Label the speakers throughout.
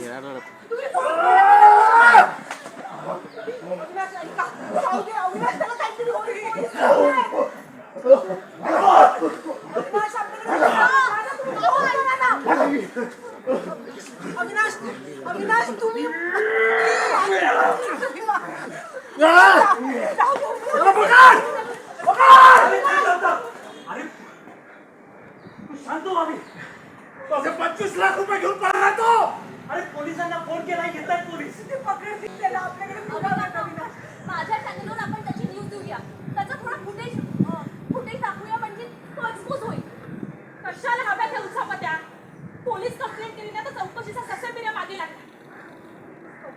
Speaker 1: Yeah, I don't know.
Speaker 2: Avinash Avinash तुम्ही
Speaker 1: आम्ही पंचवीस लाख रुपये घेऊन पळाला तो अरे पोलिसांना फोन केला येतात आहेत पोलीस
Speaker 2: पकडतील त्याला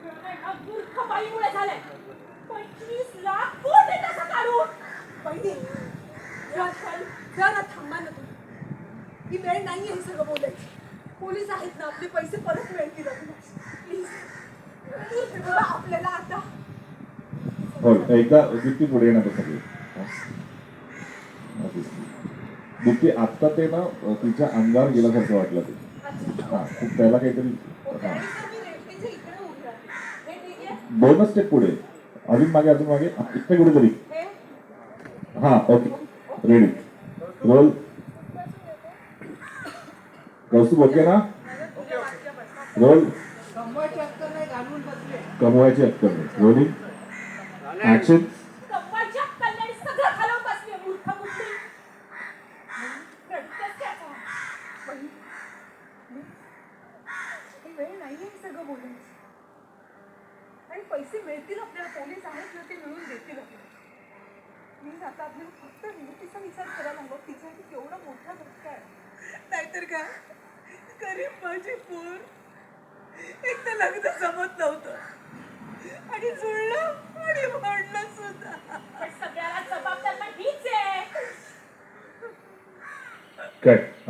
Speaker 3: सगळं एका मूर्ख बाईमुळे झालंय. पंचवीस लाख कोण देत असं काढून?
Speaker 2: बहिणी जरा जरा थांबा ना तुम्ही. ही वेळ नाहीये हे सगळं बोलायची. पोलीस आहेत ना आपले पैसे परत मिळतील प्लीज आपल्याला आता.
Speaker 4: हो एकदा दीप्ती पुढे येणार सगळे. दीप्ती आत्ता ते ना तिच्या अंगावर गेल्यासारखं वाटलं ते. हा त्याला काहीतरी हा
Speaker 2: आणि सर मी रेल्वेच्या इकडे उभी राहते हे ठीक आहे
Speaker 4: दोनच स्टेप पुढे. अजून मागे अजून मागे. हा, इथे कुठेतरी.
Speaker 2: हा
Speaker 4: okay ready roll Kaustubh okay ना? रोल कमवायची अक्कल नाही. रोलिंग ऍक्शन
Speaker 3: कमवायच्या सगळं
Speaker 2: पैसे मिळतील आपल्याला पोलीस आहेत ना ते मिळून देतील आपल्याला. मी आता आपल्याला फक्त निवृत्तीचा विचार करायला हवा तिच्यासाठी केवढा मोठा धक्का आहे. नाहीतर काय गरीब माझी पोर एक तर लग्न जमत नव्हतं. आणि जुळलं आणि भांडलं सुद्धा.
Speaker 3: पण सगळ्याला जबाबदार पण हीच आहे.
Speaker 4: कट